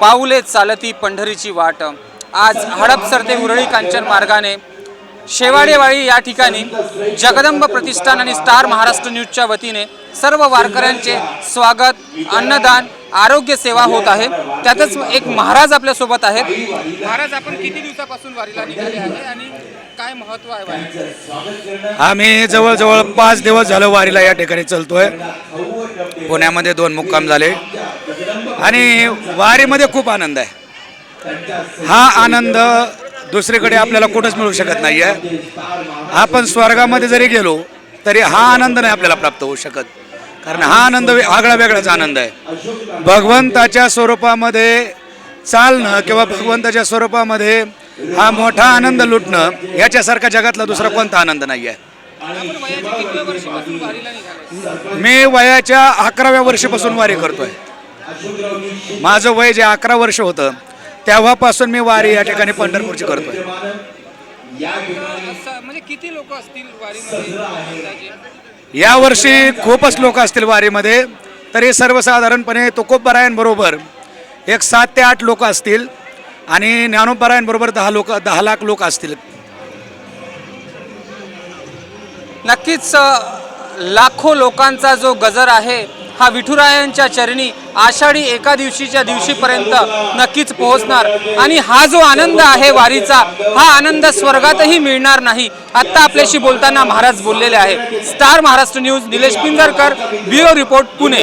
पाऊले चालती पंढरीची वाट. आज हडपसर ते उरळी कांचन मार्गाने शेवाडेवाडी या ठिकाणी जगदंब प्रतिष्ठान आणि स्टार महाराष्ट्र न्यूजच्या वतीने सर्व वारकऱ्यांचे स्वागत अन्नदान आरोग्य सेवा होत आहे. त्यातच एक महाराज आपल्यासोबत आहेत. महाराज आपण किती दिवसापासून वारीला निघाले आहे आणि काय महत्त्व आहे? आम्ही जवळजवळ पाच दिवस झालं वारीला या ठिकाणी चालतोय. पुण्यामध्ये दोन मुक्काम झाले. आणि वारीमध्ये खूप आनंद आहे. हा आनंद दुसरीकडे आपल्याला कुठंच मिळू शकत नाही आहे आपण स्वर्गामध्ये जरी गेलो तरी हा आनंद नाही आपल्याला प्राप्त होऊ शकत. कारण हा आनंद आगळा वेगळाच आनंद आहे. भगवंताच्या स्वरूपामध्ये चालणं किंवा भगवंताच्या स्वरूपामध्ये हा मोठा आनंद लुटणं ह्याच्यासारखा जगातला दुसरा कोणता आनंद नाही आहे मी वयाच्या अकराव्या वर्षापासून वारी करतोय. माझं वय जे अकरा वर्ष होतं तेव्हापासून मी वारी या ठिकाणी पंढरपूरची करतोय म्हणजे किती लोक असतील वारीमध्ये अंदाजे? यावर्षी खूपच लोक असतील वारीमध्ये तरी सर्वसाधारणपणे तुकोबरायांबरोबर एक सात ते आठ लोक असतील आणि ज्ञानोबरायांबरोबर दहा लोक दहा लाख लोक असतील नक्कीच लाखो लोकांचा जो गजर आहे हा विठुरायांच्या चरणी आषाढी एका दिवशीच्या दिवशीपर्यंत नक्कीच पोहोचणार. आणि हा जो आनंद आहे वारीचा हा आनंद स्वर्गातही मिळणार नाही आत्ता आपल्याशी बोलताना महाराज बोललेले आहे star Maharashtra news Nilesh Pinjarkar bureau report Pune.